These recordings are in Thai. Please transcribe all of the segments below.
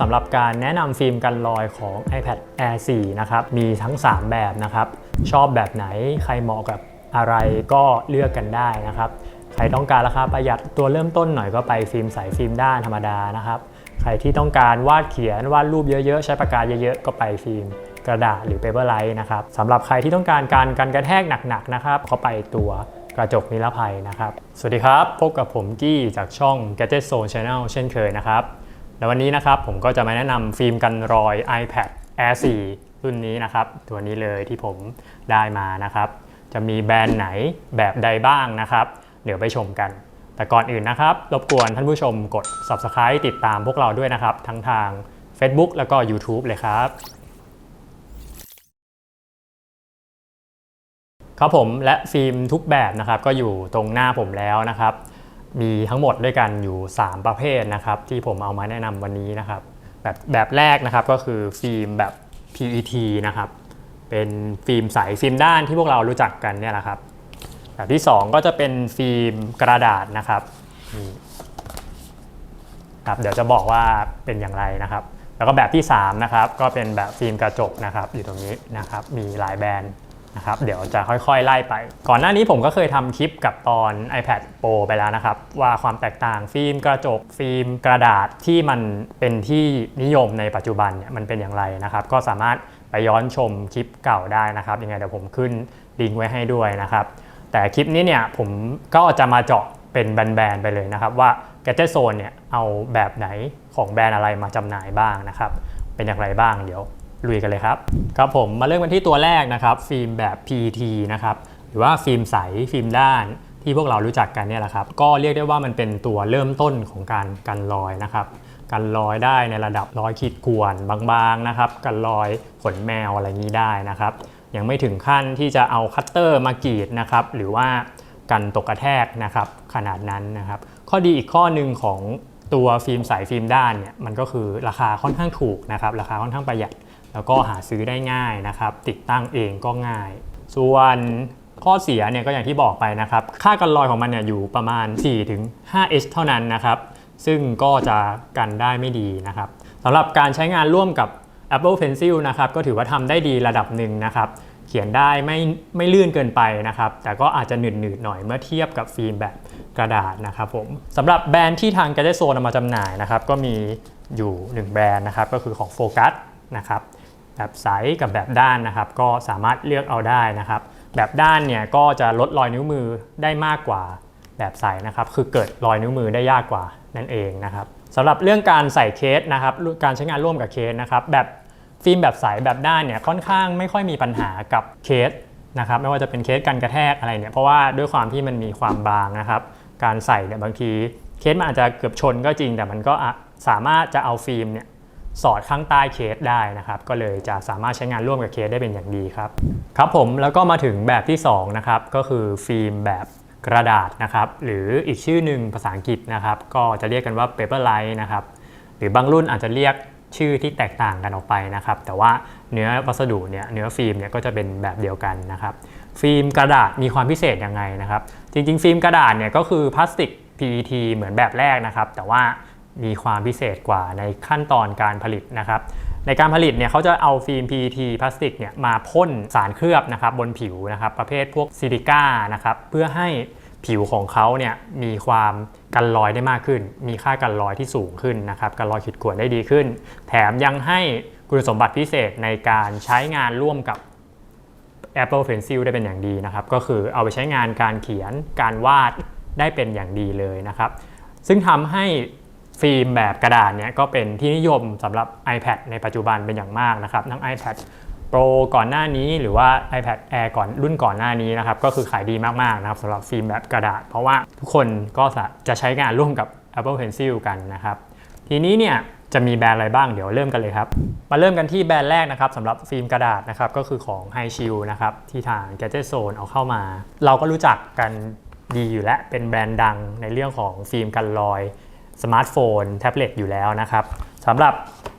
สำหรับการแนะนำฟิล์มกันรอยของ iPad Air 4 นะครับ มีทั้ง 3 แบบนะครับ ชอบแบบไหนใครเหมาะกับอะไรก็เลือกกันได้นะครับ ใครต้องการราคาประหยัดตัวเริ่มต้นหน่อยก็ไปฟิล์มใสฟิล์มด้านธรรมดานะครับ ใครที่ต้องการวาดเขียนวาดรูปเยอะๆ ใช้ปากกาเยอะๆ ก็ไปฟิล์มกระดาษหรือ Paperlite นะครับสำหรับใครที่ต้องการการกันกระแทกหนักๆนะครับก็ไปตัวกระจกนิรภัยนะครับ สวัสดีครับ พบกับผมกี้จากช่อง Gadget Zone Channel เช่นเคยนะครับ แล้ววันนี้นะครับผมก็จะมาแนะนำฟิล์มกันรอย iPad Air 4 รุ่นนี้นะครับ ตัวนี้เลยที่ผมได้มานะครับ จะมีแบรนด์ไหนแบบใดบ้างนะครับ เดี๋ยวไปชมกัน แต่ก่อนอื่นนะครับ รบกวนท่านผู้ชมกด Subscribe ติดตามพวกเราด้วยนะครับ ทั้งทาง Facebook แล้วก็ YouTube เลยครับครับผมและฟิล์มทุกแบบนะครับก็อยู่ตรงหน้าผมแล้วนะครับ มีทั้งหมดด้วยกันอยู่ 3 ประเภทนะครับ ที่ผมเอามาแนะนำวันนี้นะครับ แบบแบบแรกนะครับก็คือฟิล์มแบบ PET นะครับ เป็นฟิล์มใสฟิล์มด้านที่พวกเรารู้จักกันเนี่ยแหละครับ แบบที่ 2 ก็จะเป็นฟิล์มกระดาษนะครับครับเดี๋ยวจะบอกว่าเป็นอย่างไรนะครับ แล้วก็แบบที่3นะครับก็เป็นแบบฟิล์มกระจกนะครับ อยู่ตรงนี้นะครับ มีหลายแบรนด์ นะครับเดี๋ยวจะค่อยๆ ไล่ไป ก่อนหน้านี้ผมก็เคยทำคลิปกับตอน iPad Pro ไปแล้วนะครับ ว่าความแตกต่างฟิล์มกระจกฟิล์มกระดาษที่มันเป็นที่นิยมในปัจจุบันเนี่ยมันเป็นอย่างไรนะครับ ก็สามารถไปย้อนชมคลิปเก่าได้นะครับยังไงเดี๋ยวผมขึ้นลิงก์ไว้ให้ด้วยนะครับ แต่คลิปนี้เนี่ยผมก็จะมาเจาะเป็นแบรนด์ๆไปเลยนะครับ ว่า Gadget Zone เนี่ยเอาแบบไหนของแบรนด์อะไรมาจำหน่ายบ้างนะครับ เป็นอย่างไรบ้างเดี๋ยว ลุยกันเลยครับ ครับผมมาเริ่มกันที่ตัวแรกนะครับฟิล์มแบบ PET นะครับหรือว่าฟิล์มใสฟิล์มด้านที่พวกเรารู้จักกันเนี่ยแหละครับ ก็เรียกได้ว่ามันเป็นตัวเริ่มต้นของการกันรอยนะครับกันรอยได้ในระดับรอยขีดข่วนบางๆนะครับกันรอยขนแมวอะไรนี้ได้นะครับ ยังไม่ถึงขั้นที่จะเอาคัตเตอร์มากรีดนะครับหรือว่ากันตกกระแทกนะครับขนาดนั้นนะครับ ข้อดีอีกข้อหนึ่งของตัวฟิล์มใสฟิล์มด้านเนี่ยมันก็คือราคาค่อนข้างถูกนะครับราคาค่อนข้างประหยัด แล้วก็หาซื้อได้ง่ายนะครับ ติดตั้งเองก็ง่าย ส่วนข้อเสียเนี่ยก็อย่างที่บอกไปนะครับ ค่ากันรอยของมันเนี่ยอยู่ประมาณ 4-5H เท่านั้นนะครับ ซึ่งก็จะกันได้ไม่ดีนะครับสำหรับการใช้งานร่วมกับ Apple Pencil นะครับก็ถือว่าทำได้ดีระดับหนึ่งนะครับ เขียนได้ไม่ไม่ลื่นเกินไปนะครับ แต่ก็อาจจะหนืดๆหน่อยเมื่อเทียบกับฟิล์มแบบกระดาษนะครับผมสำหรับแบรนด์ที่ทาง Gadget Zone นำมาจำหน่ายนะครับ ก็มีอยู่ 1 แบรนด์นะครับ ก็คือของ Focus นะครับ แบบใสกับแบบด้านนะครับ ก็สามารถเลือกเอาได้นะครับ แบบด้านเนี่ยก็จะลดรอยนิ้วมือได้มากกว่าแบบใสนะครับ คือเกิดรอยนิ้วมือได้ยากกว่านั่นเองนะครับสำหรับเรื่องการใส่เคสนะครับ การใช้งานร่วมกับเคสนะครับ แบบฟิล์มแบบใสแบบด้านเนี่ยค่อนข้างไม่ค่อยมีปัญหากับเคสนะครับ ไม่ว่าจะเป็นเคสกันกระแทกอะไรเนี่ยเพราะว่าด้วยความที่มันมีความบางนะครับ การใส่เนี่ยบางทีเคสมันอาจจะเกือบชนก็จริงแต่มันก็สามารถจะเอาฟิล์มเนี่ย สอดข้างใต้เคสได้นะครับ ก็เลยจะสามารถใช้งานร่วมกับเคสได้เป็นอย่างดีครับ ครับผมแล้วก็มาถึงแบบที่2นะครับก็คือฟิล์มแบบกระดาษนะครับ หรืออีกชื่อหนึ่งภาษาอังกฤษนะครับ ก็จะเรียกกันว่า Paperlite นะครับ หรือบางรุ่นอาจจะเรียกชื่อที่แตกต่างกันออกไปนะครับ แต่ว่าเนื้อวัสดุเนี่ยเนื้อฟิล์มเนี่ยก็จะเป็นแบบเดียวกันนะครับ ฟิล์มกระดาษมีความพิเศษยังไงนะครับ จริง ๆ ฟิล์มกระดาษเนี่ยก็คือพลาสติก PET เหมือนแบบแรกนะครับ แต่ว่า มีความพิเศษกว่าในขั้นตอนการผลิตนะครับ ในการผลิตเนี่ยเขาจะเอาฟิล์ม PET พลาสติกเนี่ยมาพ่นสารเคลือบนะครับบนผิวนะครับประเภทพวกซิลิก้านะครับเพื่อให้ผิวของเขาเนี่ยมีความกันรอยได้มากขึ้น มีค่ากันรอยที่สูงขึ้นนะครับกันรอยขีดข่วนได้ดีขึ้น แถมยังให้คุณสมบัติพิเศษในการใช้งานร่วมกับ Apple Pencil ได้เป็นอย่างดีนะครับ ก็คือเอาไปใช้งานการเขียนการวาดได้เป็นอย่างดีเลยนะครับ ซึ่งทำให้ ฟิล์มแบบกระดาษเนี่ยก็เป็นที่นิยมสำหรับ iPad ในปัจจุบันเป็นอย่างมากนะครับทั้ง iPad Pro ก่อนหน้านี้หรือว่า iPad Air ก่อนรุ่นก่อนหน้านี้นะครับก็คือขายดีมากๆนะครับสำหรับฟิล์มแบบกระดาษ เพราะว่าทุกคนก็จะใช้งานร่วมกับ Apple Pencil กันนะครับทีนี้เนี่ยจะมีแบรนด์อะไรบ้างเดี๋ยวเริ่มกันเลยครับ มาเริ่มกันที่แบรนด์แรกนะครับสำหรับฟิล์มกระดาษนะครับก็คือของ High Shield นะครับที่ทาง Gadget Zone เอาเข้ามา เราก็รู้จักกันดีอยู่แล้วเป็นแบรนด์ดังในเรื่องของฟิล์มกันรอย สมาร์ทโฟน แท็บเล็ตอยู่แล้วนะครับสำหรับ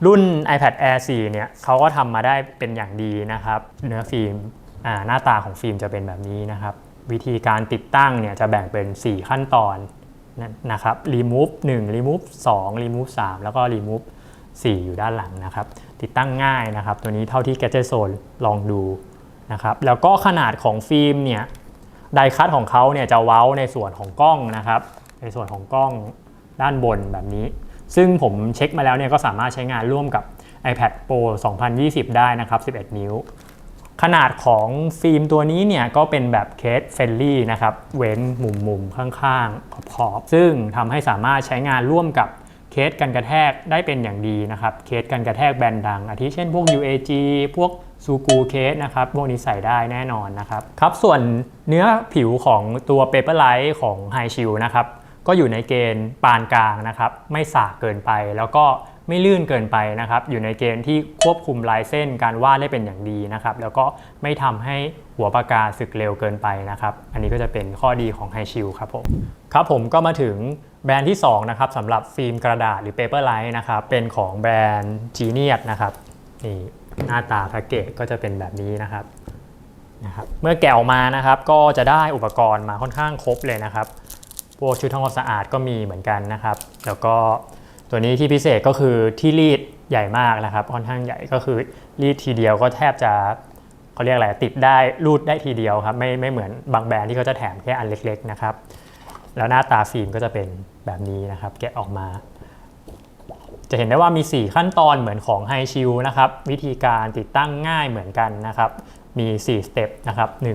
รุ่น iPad Air 4 เนี่ยเขาก็ทำมาได้เป็นอย่างดีนะครับ เนื้อฟิล์มหน้าตาของฟิล์มจะเป็นแบบนี้นะครับ วิธีการติดตั้งเนี่ยจะแบ่งเป็น 4 ขั้นตอนนะครับ remove 1 remove 2 remove 3 แล้วก็ remove 4 อยู่ด้านหลังนะครับ ติดตั้งง่ายนะครับ ตัวนี้เท่าที่ Gadget Zone ลองดูนะครับ แล้วก็ขนาดของฟิล์มเนี่ยไดคัตของเขาเนี่ยจะเว้าในส่วนของกล้องนะครับ ในส่วนของกล้อง ด้านบนแบบนี้ ซึ่งผมเช็คมาแล้วเนี่ยก็สามารถใช้งานร่วมกับ iPad Pro 2020 ได้นะครับ 11 นิ้ว ขนาดของฟิล์มตัวนี้เนี่ยก็เป็นแบบเคสเฟรนลี่นะครับ เว้นมุมมุมข้างๆ ขอบๆซึ่งทำให้สามารถใช้งานร่วมกับเคสกันกระแทกได้เป็นอย่างดีนะครับ เคสกันกระแทกแบรนด์ดัง อาทิเช่นพวก UAG พวกซูกูเคสนะครับ พวกนี้ใส่ได้แน่นอนนะครับ ครับ ส่วนเนื้อผิวของตัว Paperlite ของ High Shield นะครับ ก็อยู่ในเกณฑ์ปานกลางนะครับ ไม่สากเกินไป แล้วก็ไม่ลื่นเกินไปนะครับ อยู่ในเกณฑ์ที่ควบคุมลายเส้นการวาดได้เป็นอย่างดีนะครับ แล้วก็ไม่ทำให้หัวปากกาสึกเร็วเกินไปนะครับ อันนี้ก็จะเป็นข้อดีของ High Shield ครับผมครับผมก็มาถึงแบรนด์ที่2นะครับสำหรับฟิล์มกระดาษหรือ Paperlite นะครับ เป็นของแบรนด์ Genius นะครับนี่หน้าตาแพ็กเกจก็จะเป็นแบบนี้นะครับนะครับ เมื่อแกะออกมานะครับก็จะได้อุปกรณ์มาค่อนข้างครบเลยนะครับ พวกชุดทำความสะอาดก็มีเหมือนกันนะครับ แล้วก็ตัวนี้ที่พิเศษก็คือที่รีดใหญ่มากนะครับ ค่อนข้างใหญ่ก็คือรีดทีเดียวก็แทบจะเขาเรียกอะไรติดได้รูดได้ทีเดียวครับไม่ไม่เหมือนบางแบรนด์ที่เขาจะแถมแค่อันเล็กๆนะครับ แล้วหน้าตาฟิล์มก็จะเป็นแบบนี้นะครับ แกะออกมา จะเห็นได้ว่ามี 4 ขั้นตอนเหมือนของ High Shield นะครับ วิธีการติดตั้งง่ายเหมือนกันนะครับ มี 4 สเต็ปนะครับ 1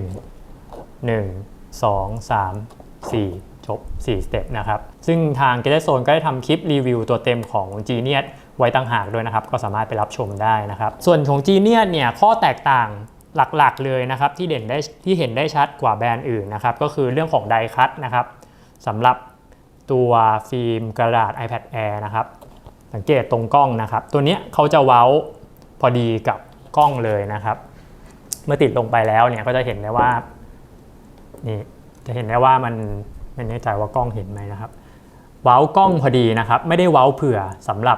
1 2 3 4 จบ 4 สเต็ปนะครับ ซึ่งทาง g a t Zone ก็ได้ทำคลิปรีวิวตัวเต็มของ Genius ไว้ต่างหากด้วยนะครับ ก็สามารถไปรับชมได้นะครับ ส่วนของ Genius เนี่ยข้อแตกต่างหลักๆเลยนะครับที่เด่นได้ที่เห็นได้ชัดกว่าแบรนด์อื่นนะครับก็คือเรื่องของไดคัตนะครับสำหรับตัวฟิล์มกระดาษ iPad Air นะครับสังเกตตรงกล้องนะครับ ตัวนี้เขาจะเว้าพอดีกับกล้องเลยนะครับ เมื่อติดลงไปแล้วเนี่ยก็จะเห็นได้ว่านี่จะเห็นได้ว่ามัน ไม่แน่ใจว่ากล้องเห็นไหมนะครับ เว้ากล้องพอดีนะครับ ไม่ได้เว้าเผื่อสำหรับ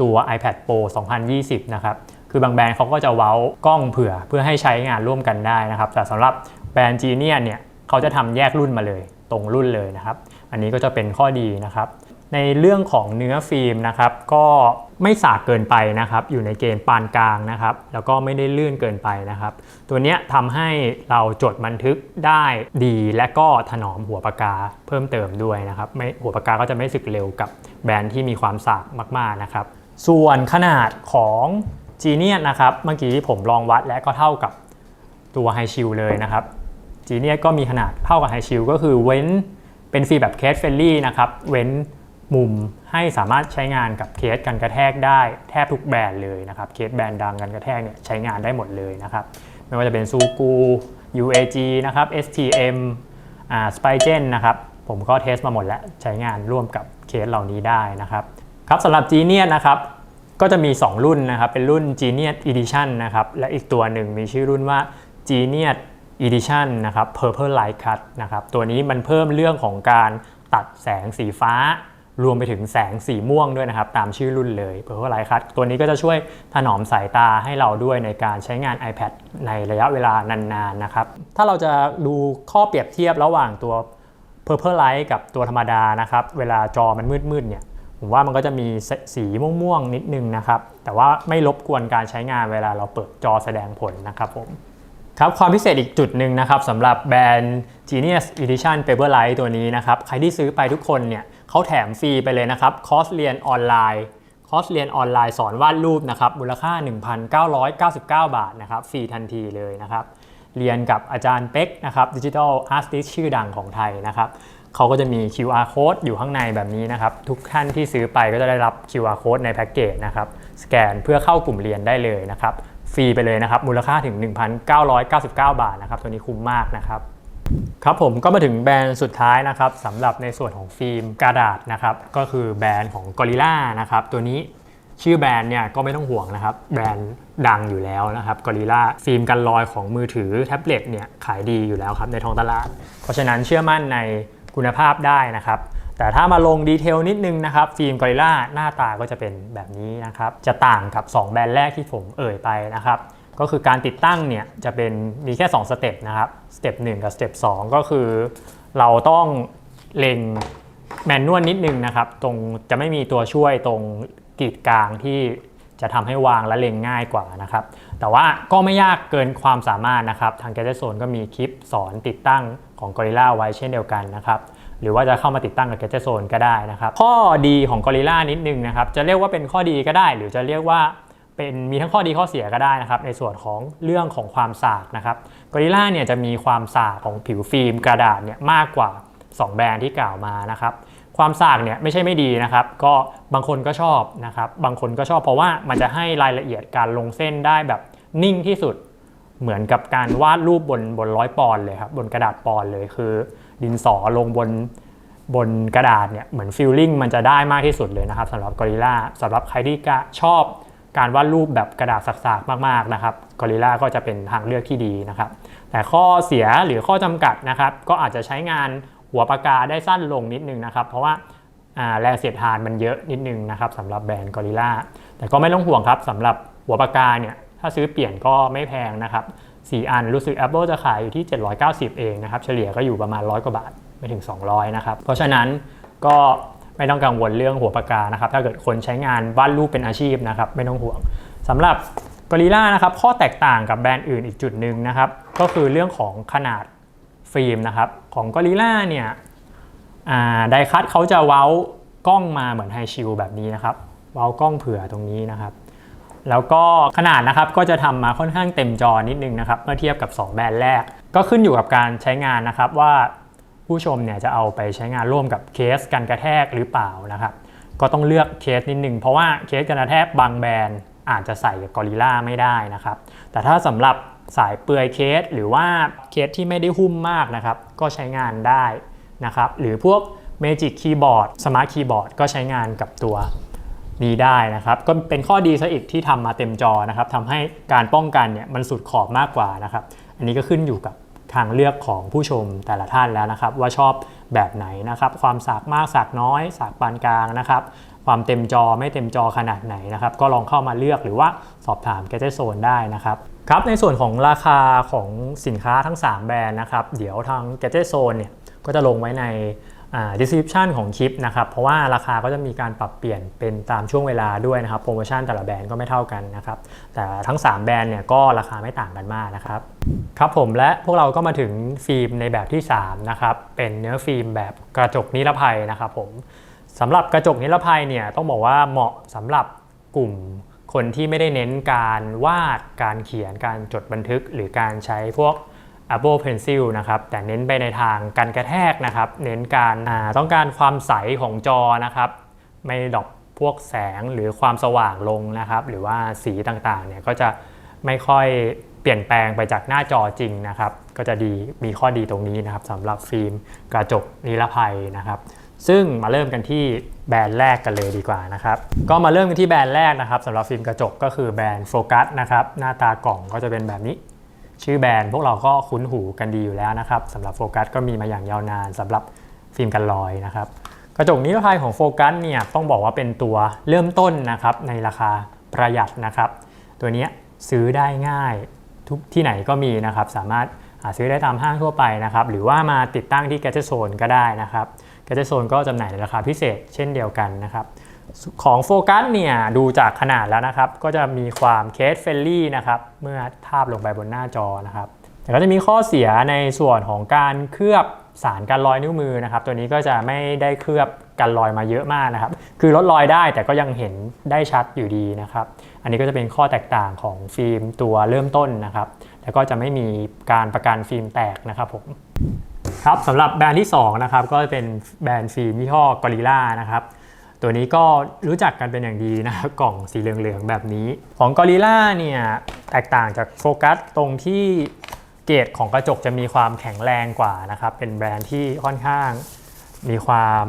ตัว iPad Pro 2020 นะครับ คือบางแบรนด์เขาก็จะเว้ากล้องเผื่อเพื่อให้ใช้งานร่วมกันได้นะครับ แต่สำหรับแบรนด์จีเนียเนี่ยเขาจะทำแยกรุ่นมาเลย ตรงรุ่นเลยนะครับ อันนี้ก็จะเป็นข้อดีนะครับ ในเรื่องของเนื้อฟิล์มนะครับก็ไม่สากเกินไปนะครับอยู่ในเกณฑ์ปานกลางนะครับแล้วก็ไม่ได้ลื่นเกินไปนะครับ ตัวนี้ทำให้เราจดบันทึกได้ดีและก็ถนอมหัวปากกาเพิ่มเติมด้วยนะครับไม่หัวปากกาก็จะไม่สึกเร็วกับแบรนด์ที่มีความสากมากๆนะครับ ส่วนขนาดของ Genius นะครับเมื่อกี้ผมลองวัดและก็เท่ากับตัว High Shield เลยนะครับ Genius ก็มีขนาดเท่ากับ High Shield ก็คือเว้นเป็นฟิล์มแบบเคสเฟลลี่นะครับเว้น มุมให้สามารถใช้งานกับเคสกันกระแทกได้แทบทุกแบรนด์เลยนะครับเคสแบรนด์ดังกันกระแทกเนี่ยใช้งานได้หมดเลยนะครับไม่ว่าจะเป็นซูกู UAG นะครับ STM อ่า Spigen นะครับผมก็เทสมาหมดแล้วใช้งานร่วมกับเคสเหล่านี้ได้นะครับครับสำหรับ Genius นะครับก็จะมี 2 รุ่นนะครับเป็นรุ่น Genius Edition นะครับและอีกตัวหนึ่งมีชื่อรุ่นว่า Genius Edition นะครับ Purple Light Cut นะครับตัวนี้มันเพิ่มเรื่องของการตัดแสงสีฟ้า รวมไปถึงแสงสีม่วงด้วยนะครับ ตามชื่อรุ่นเลย Purple Light Cut ตัวนี้ก็จะช่วยถนอมสายตาให้เราด้วยในการใช้งาน iPad ในระยะเวลานานๆนะครับ ถ้าเราจะดูข้อเปรียบเทียบระหว่างตัว Purple Light กับตัวธรรมดานะครับ เวลาจอมันมืดๆเนี่ยผมว่ามันก็จะมีสีม่วงๆนิดนึงนะครับ แต่ว่าไม่รบกวนการใช้งานเวลาเราเปิดจอแสดงผลนะครับผม ครับความพิเศษอีกจุดหนึ่งนะครับสำหรับแบรนด์ Genius Edition Paperlite ตัวนี้นะครับ ใครที่ซื้อไปทุกคนเนี่ยเขาแถมฟรีไปเลยนะครับ คอร์สเรียนออนไลน์คอร์สเรียนออนไลน์สอนวาดรูปนะครับมูลค่า 1,999 บาทนะครับฟรีทันทีเลยนะครับเรียนกับอาจารย์เป็กนะครับดิจิทัลอาร์ติสชื่อดังของไทยนะครับเขาก็จะมี QR code อยู่ข้างในแบบนี้นะครับ ทุกท่านที่ซื้อไปก็จะได้รับ QR code ในแพ็กเกจนะครับ สแกนเพื่อเข้ากลุ่มเรียนได้เลยนะครับ ฟรีไปเลยนะครับ มูลค่าถึง 1,999 บาทนะครับ ตัวนี้คุ้มมากนะครับครับผมก็มาถึงแบรนด์สุดท้ายนะครับสำหรับในส่วนของฟิล์มกระดาษนะครับก็คือแบรนด์ของ Gorilla นะครับตัวนี้ชื่อแบรนด์เนี่ยก็ไม่ต้องห่วงนะครับ แบรนด์ดังอยู่แล้วนะครับ Gorilla ฟิล์มกันรอยของมือถือแท็บเล็ตเนี่ยขายดีอยู่แล้วครับในท้องตลาด เพราะฉะนั้นเชื่อมั่นในคุณภาพได้นะครับ แต่ถ้ามาลงดีเทลนิดนึงนะครับ ฟิล์ม Gorilla หน้าตาก็จะเป็นแบบนี้นะครับ จะต่างกับ 2 แบรนด์แรกที่ผมเอ่ยไปนะครับ ก็คือการติดตั้งเนี่ยจะเป็นมีแค่2สเต็ปนะครับสเต็ป1กับสเต็ป2ก็คือเราต้องเล็งแมนนวลนิดนึงนะครับ ตรงจะไม่มีตัวช่วยตรงกีดกลางที่จะทำให้วางและเล็งง่ายกว่านะครับ แต่ว่าก็ไม่ยากเกินความสามารถนะครับ ทาง Gadget z o n ก็มีคลิปสอนติดตั้งของ Gorilla ไว้เช่นเดียวกันนะครับ หรือว่าจะเข้ามาติดตั้งกับ Gadget Zone ก็ได้นะครับ ข้อดีของ Gorilla นิดนึงนะครับ จะเรียกว่าเป็นข้อดีก็ได้ หรือจะเรียกว่าเป็นมีทั้งข้อดีข้อเสียก็ได้นะครับ ในส่วนของเรื่องของความสากนะครับ Gorilla เนี่ยจะมีความสากของผิวฟิล์มกระดาษเนี่ยมากกว่า 2 แบรนด์ที่กล่าวมานะครับความสากเนี่ยไม่ใช่ไม่ดีนะครับ ก็บางคนก็ชอบนะครับ บางคนก็ชอบเพราะว่ามันจะให้รายละเอียดการลงเส้นได้แบบนิ่งที่สุด เหมือนกับการวาดรูปบนบนร้อยปอนเลยครับบนกระดาษปอนเลยคือ ดินสอลงบนบนกระดาษเนี่ยเหมือนฟิลลิ่งมันจะได้มากที่สุดเลยนะครับสำหรับกอริล่าสำหรับใครที่ชอบการวาดรูปแบบกระดาษสักๆมากๆนะครับกอริล่าก็จะเป็นทางเลือกที่ดีนะครับ แต่ข้อเสียหรือข้อจำกัดนะครับ ก็อาจจะใช้งานหัวปากกาได้สั้นลงนิดนึงนะครับ เพราะว่าอ่าแรงเสียดทานมันเยอะนิดนึงนะครับสำหรับแบรนด์กอริล่าแต่ก็ไม่ต้องห่วงครับสำหรับหัวปากกาเนี่ยถ้าซื้อเปลี่ยนก็ไม่แพงนะครับ 4 อันรู้สึก Apple จะขายอยู่ที่ 790 เองนะครับ เฉลี่ยก็อยู่ประมาณ 100 กว่าบาท ไม่ถึง 200 นะครับ เพราะฉะนั้นก็ไม่ต้องกังวลเรื่องหัวปากกานะครับ ถ้าเกิดคนใช้งานวาดรูปเป็นอาชีพนะครับ ไม่ต้องห่วงสำหรับ g o r i l l a นะครับ ข้อแตกต่างกับแบรนด์อื่นอีกจุดหนึ่งนะครับ ก็คือเรื่องของขนาดฟิล์มนะครับ ของ g o r i l l a เนี่ยไดคัตเขาจะเว้ากล้องมาเหมือนไฮชิลแบบนี้นะครับ เว้ากล้องเผื่อตรงนี้นะครับ แล้วก็ขนาดนะครับก็จะทำมาค่อนข้างเต็มจอนิดนึงนะครับเมื่อเทียบกับ 2 แบรนด์แรก ก็ขึ้นอยู่กับการใช้งานนะครับว่าผู้ชมเนี่ยจะเอาไปใช้งานร่วมกับเคสกันกระแทกหรือเปล่านะครับก็ต้องเลือกเคสนิดนึงเพราะว่าเคสกันกระแทกบางแบรนด์อาจจะใส่กับกอริล่าไม่ได้นะครับแต่ถ้าสำหรับสายเปลือยเคสหรือว่าเคสที่ไม่ได้หุ้มมากนะครับก็ใช้งานได้นะครับหรือพวก Magic Keyboard Smart Keyboard ก็ใช้งานกับตัว นี้ได้นะครับ ก็เป็นข้อดีซะอีกที่ทำมาเต็มจอนะครับทำให้การป้องกันเนี่ยมันสุดขอบมากกว่านะครับ อันนี้ก็ขึ้นอยู่กับทางเลือกของผู้ชมแต่ละท่านแล้วนะครับ ว่าชอบแบบไหนนะครับ ความสากมากสากน้อยสากปานกลางนะครับ ความเต็มจอไม่เต็มจอขนาดไหนนะครับ ก็ลองเข้ามาเลือกหรือว่าสอบถาม g a d g e t Zone ได้นะครับครับในส่วนของราคาของสินค้าทั้ง 3 แบรนด์นะครับ เดี๋ยวทาง g a d g e t Zone เนี่ยก็จะลงไว้ใน description ของคลิปนะครับ เพราะว่าราคาก็จะมีการปรับเปลี่ยนเป็นตามช่วงเวลาด้วยนะครับ โปรโมชั่นแต่ละแบรนด์ก็ไม่เท่ากันนะครับ แต่ทั้ง 3 แบรนด์เนี่ยก็ราคาไม่ต่างกันมากนะครับ ครับผมและพวกเราก็มาถึงฟิล์มในแบบที่ 3 นะครับ เป็นเนื้อฟิล์มแบบกระจกนิรภัยนะครับผมสำหรับกระจกนิรภัยเนี่ยต้องบอกว่าเหมาะสำหรับกลุ่มคนที่ไม่ได้เน้นการวาด การเขียน การจดบันทึก หรือการใช้พวก Apple Pencil นะครับแต่เน้นไปในทางการกระแทกนะครับ เน้นการต้องการความใสของจอนะครับ ไม่ดรอปพวกแสงหรือความสว่างลงนะครับ หรือว่าสีต่างๆเนี่ยก็จะไม่ค่อยเปลี่ยนแปลงไปจากหน้าจอจริงนะครับ ก็จะดีมีข้อดีตรงนี้นะครับสำหรับฟิล์มกระจกนิรภัยนะครับ ซึ่งมาเริ่มกันที่แบรนด์แรกกันเลยดีกว่านะครับ ก็มาเริ่มกันที่แบรนด์แรกนะครับสำหรับฟิล์มกระจกก็คือแบรนด์โฟกัสนะครับ หน้าตากล่องก็จะเป็นแบบนี้ ชื่อแบรนด์พวกเราก็คุ้นหูกันดีอยู่แล้วนะครับสำหรับโฟกัสก็มีมาอย่างยาวนานสำหรับฟิล์มกันรอยนะครับกระจกนิรภัยของโฟกัสเนี่ยต้องบอกว่าเป็นตัวเริ่มต้นนะครับในราคาประหยัดนะครับ ตัวนี้ซื้อได้ง่ายทุกที่ไหนก็มีนะครับ สามารถหาซื้อได้ตามห้างทั่วไปนะครับ หรือว่ามาติดตั้งที่ Gadget Zone ก็ได้นะครับ Gadget Zone ก็จำหน่ายในราคาพิเศษเช่นเดียวกันนะครับ ของโฟกัสเนี่ยดูจากขนาดแล้วนะครับ ก็จะมีความเคสเฟลลี่นะครับ เมื่อทาบลงไปบนหน้าจอนะครับ แต่ก็จะมีข้อเสียในส่วนของการเคลือบสารกันรอยนิ้วมือนะครับ ตัวนี้ก็จะไม่ได้เคลือบกันรอยมาเยอะมากนะครับ คือลดรอยได้แต่ก็ยังเห็นได้ชัดอยู่ดีนะครับ อันนี้ก็จะเป็นข้อแตกต่างของฟิล์มตัวเริ่มต้นนะครับ แล้วก็จะไม่มีการประกันฟิล์มแตกนะครับผมครับสำหรับแบรนด์ที่2นะครับก็เป็นแบรนด์ฟิล์มยี่ห้อกอริล่านะครับ ตัวนี้ก็รู้จักกันเป็นอย่างดีนะครับกล่องสีเหลืองๆแบบนี้ ของกอริล่าเนี่ยแตกต่างจากโฟกัสตรงที่เกรดของกระจกจะมีความแข็งแรงกว่านะครับเป็นแบรนด์ที่ค่อนข้างมีความ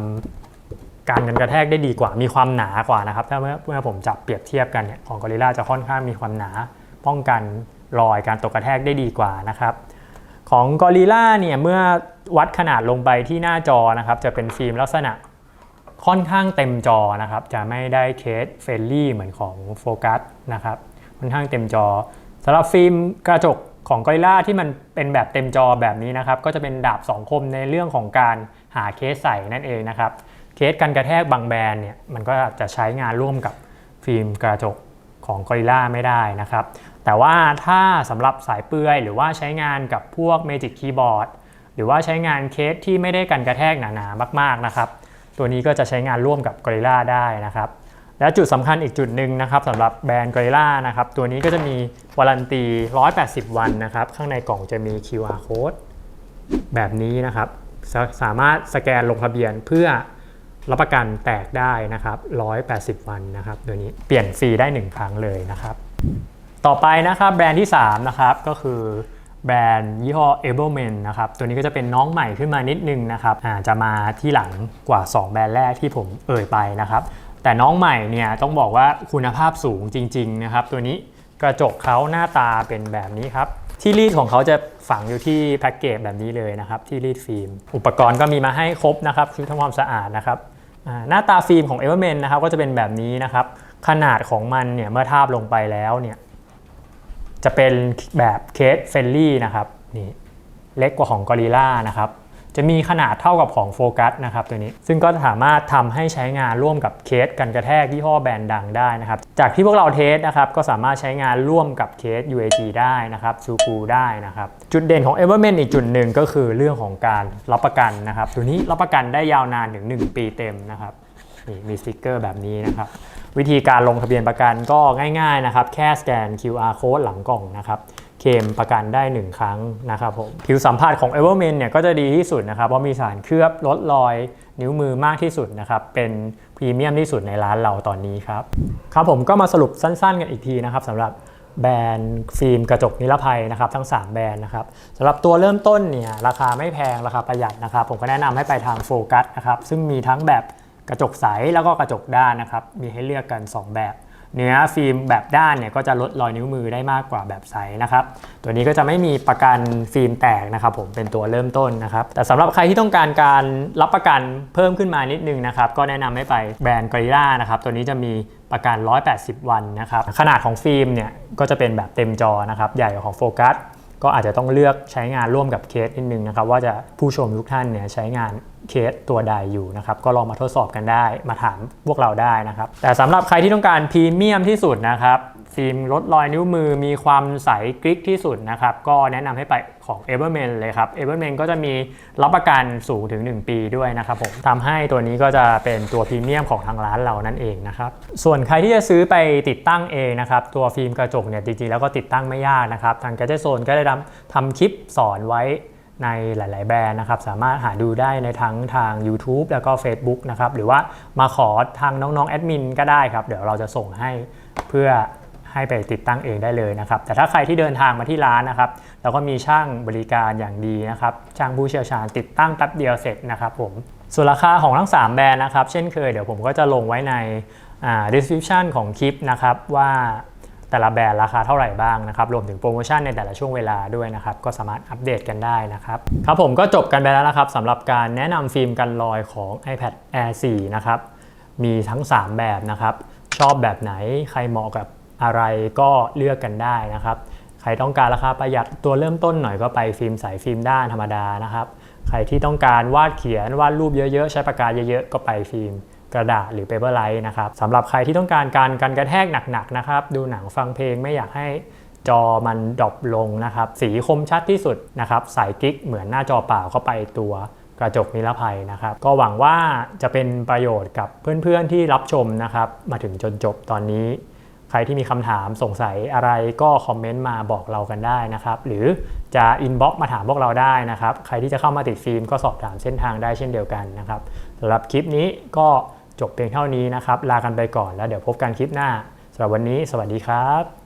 การกันกระแทกได้ดีกว่า มีความหนากว่านะครับ ถ้าเมื่อเมื่อผมจับเปรียบเทียบกันเนี่ยของกอริล่าจะค่อนข้างมีความหนา ป้องกันรอยการตกกระแทกได้ดีกว่านะครับของกอริล่าเนี่ยเมื่อวัดขนาดลงไปที่หน้าจอนะครับจะเป็นฟิล์มลักษณะ ค่อนข้างเต็มจอนะครับ จะไม่ได้เคสเฟลลี่เหมือนของโฟกัสนะครับ ค่อนข้างเต็มจอสำหรับฟิล์มกระจกของกอริล่าที่มันเป็นแบบเต็มจอแบบนี้นะครับ ก็จะเป็นดาบสองคมในเรื่องของการหาเคสใส่นั่นเองนะครับ เคสกันกระแทกบางแบรนด์เนี่ยมันก็จะใช้งานร่วมกับฟิล์มกระจกของ Gorilla ไม่ได้นะครับ แต่ว่าถ้าสำหรับสายเปื่อยหรือว่าใช้งานกับพวก Magic Keyboard หรือว่าใช้งานเคสที่ไม่ได้กันกระแทกหนาๆมาก ๆนะครับ ตัวนี้ก็จะใช้งานร่วมกับ Gorilla ได้นะครับ และจุดสำคัญอีกจุดหนึ่งนะครับสำหรับแบรนด์ Gorilla นะครับ ตัวนี้ก็จะมีวารันตี 180 วันนะครับ ข้างในกล่องจะมี QR code แบบนี้นะครับ สาสามารถสแกนลงทะเบียนเพื่อรับประกันแตกได้นะครับ 180 วันนะครับ ตัวนี้เปลี่ยนฟรีได้ 1 ครั้งเลยนะครับ ต่อไปนะครับแบรนด์ที่ 3 นะครับก็คือ แบรนด์ยี่ห้อ a b l e m a n นะครับ ตัวนี้ก็จะเป็นน้องใหม่ขึ้นมานิดนึงนะครับอาจะมาที่หลังกว่า 2 แบรนด์แรกที่ผมเอ่ยไปนะครับ แต่น้องใหม่เนี่ยต้องบอกว่าคุณภาพสูงจริงๆนะครับ ตัวนี้กระจกเขาหน้าตาเป็นแบบนี้ครับ ที่รีดของเขาจะฝังอยู่ที่แพ็กเกจแบบนี้เลยนะครับ ที่รีดฟิล์ม อุปกรณ์ก็มีมาให้ครบนะครับชุดทำความสะอาดนะครับหน้าตาฟิล์มของ e v e r m a n นะครับก็จะเป็นแบบนี้นะครับ ขนาดของมันเนี่ยเมื่อทาบลงไปแล้วเนี่ย จะเป็นแบบเคสเฟลลี่นะครับนี่เล็กกว่าของกอริล่านะครับจะมีขนาดเท่ากับของโฟกัสนะครับตัวนี้ ซึ่งก็สามารถทำให้ใช้งานร่วมกับเคสกันกระแทกยี่ห้อแบรนด์ดังได้นะครับ จากที่พวกเราเทสนะครับ ก็สามารถใช้งานร่วมกับเคส UAG ได้นะครับซูกูได้นะครับ จุดเด่นของ e v e r m a n อีกจุดหนึ่งก็คือเรื่องของการรับประกันนะครับ ตัวนี้รับประกันได้ยาวนานถึง 1 ปีเต็มนะครับนี่มีสติกเกอร์แบบนี้นะครับ วิธีการลงทะเบียนประกันก็ง่ายๆนะครับ แค่สแกน QR code หลังกล่องนะครับเคมประกันได้ 1 ครั้งนะครับผมผิวสัมผัสของ e v e r m a n เนี่ยก็จะดีที่สุดนะครับ เพราะมีสารเคลือบลดรอยนิ้วมือมากที่สุดนะครับ เป็นพรีเมียมที่สุดในร้านเราตอนนี้ครับ ครับผมก็มาสรุปสั้นๆ กันอีกทีนะครับสำหรับแบรนด์ฟิล์มกระจกนิรภัยนะครับทั้ง 3 แบรนด์นะครับสำหรับตัวเริ่มต้นเนี่ยราคาไม่แพงราคาประหยัดนะครับ ผมก็แนะนำให้ไปทางโฟกัสนะครับซึ่งมีทั้งแบบ กระจกใสแล้วก็กระจกด้านนะครับ มีให้เลือกกัน 2 แบบ เนื้อฟิล์มแบบด้านเนี่ยก็จะลดรอยนิ้วมือได้มากกว่าแบบใสนะครับ ตัวนี้ก็จะไม่มีประกันฟิล์มแตกนะครับผมเป็นตัวเริ่มต้นนะครับ แต่สำหรับใครที่ต้องการการรับประกันเพิ่มขึ้นมานิดนึงนะครับ ก็แนะนำให้ไปแบรนด์กริล่านะครับ ตัวนี้จะมีประกัน 180 วันนะครับ ขนาดของฟิล์มเนี่ยก็จะเป็นแบบเต็มจอนะครับ ใหญ่กว่าของโฟกัส ก็อาจจะต้องเลือกใช้งานร่วมกับเคสนิดนึงนะครับ ว่าจะผู้ชมทุกท่านเนี่ยใช้งาน เคสตัวใดอยู่นะครับ ก็ลองมาทดสอบกันได้ มาถามพวกเราได้นะครับ แต่สำหรับใครที่ต้องการพรีเมียมที่สุดนะครับ ฟิล์มลดรอยนิ้วมือมีความใสกริกที่สุดนะครับ ก็แนะนำให้ไปของ e v e r m a n เลยครับ e v e r m a n ก็จะมีรับประกันสูงถึง 1 ปีด้วยนะครับผมทำให้ตัวนี้ก็จะเป็นตัวพรีเมียมของทางร้านเรานั่นเองนะครับ ส่วนใครที่จะซื้อไปติดตั้งเองนะครับ ตัวฟิล์มกระจกเนี่ยจริงๆแล้วก็ติดตั้งไม่ยากนะครับ ทาง Gadget Zone ก็ได้ทำทำคลิปสอนไว้ ในหลาย ๆ แบรนด์นะครับสามารถหาดูได้ในทั้งทาง YouTube แล้วก็ Facebook นะครับหรือว่ามาขอทางน้อง ๆ แอดมินก็ได้ครับ เดี๋ยวเราจะส่งให้เพื่อให้ไปติดตั้งเองได้เลยนะครับ แต่ถ้าใครที่เดินทางมาที่ร้านนะครับ เราก็มีช่างบริการอย่างดีนะครับ ช่างผู้เชี่ยวชาญติดตั้งแป๊บเดียวเสร็จนะครับผม ส่วนราคาของทั้ง 3 แบรนด์นะครับ เช่นเคยเดี๋ยวผมก็จะลงไว้ใน description ของคลิปนะครับว่า แต่ละแบรนด์ราคาเท่าไหร่บ้างนะครับรวมถึงโปรโมชั่นในแต่ละช่วงเวลาด้วยนะครับก็สามารถอัปเดตกันได้นะครับครับผมก็จบกันไปแล้วนะครับสำหรับการแนะนำฟิล์มกันรอยของ iPad Air 4 นะครับมีทั้ง 3 แบบนะครับชอบแบบไหนใครเหมาะกับอะไรก็เลือกกันได้นะครับใครต้องการราคาประหยัดตัวเริ่มต้นหน่อยก็ไปฟิล์มใสฟิล์มด้านธรรมดานะครับใครที่ต้องการวาดเขียนวาดรูปเยอะๆ ใช้ปากกาเยอะๆ ก็ไปฟิล์ม กระดาษหรือ Paperlite นะครับสำหรับใครที่ต้องการการกันกระแทกหนักๆนะครับดูหนังฟังเพลงไม่อยากให้จอมันดรอปลงนะครับ สีคมชัดที่สุดนะครับใส่กิ๊กเหมือนหน้าจอเปล่าเข้าไปตัวกระจกนิรภัยนะครับ ก็หวังว่าจะเป็นประโยชน์กับเพื่อนๆที่รับชมนะครับ มาถึงจนจบตอนนี้ ใครที่มีคำถามสงสัยอะไรก็คอมเมนต์มาบอกเรากันได้นะครับ หรือจะอินบ็อกมาถามพวกเราได้นะครับ ใครที่จะเข้ามาติดฟิล์มก็สอบถามเส้นทางได้เช่นเดียวกันนะครับสำหรับคลิปนี้ก็ จบเพียงเท่านี้นะครับ ลากันไปก่อนแล้วเดี๋ยวพบกันคลิปหน้าสำหรับวันนี้ สวัสดีครับ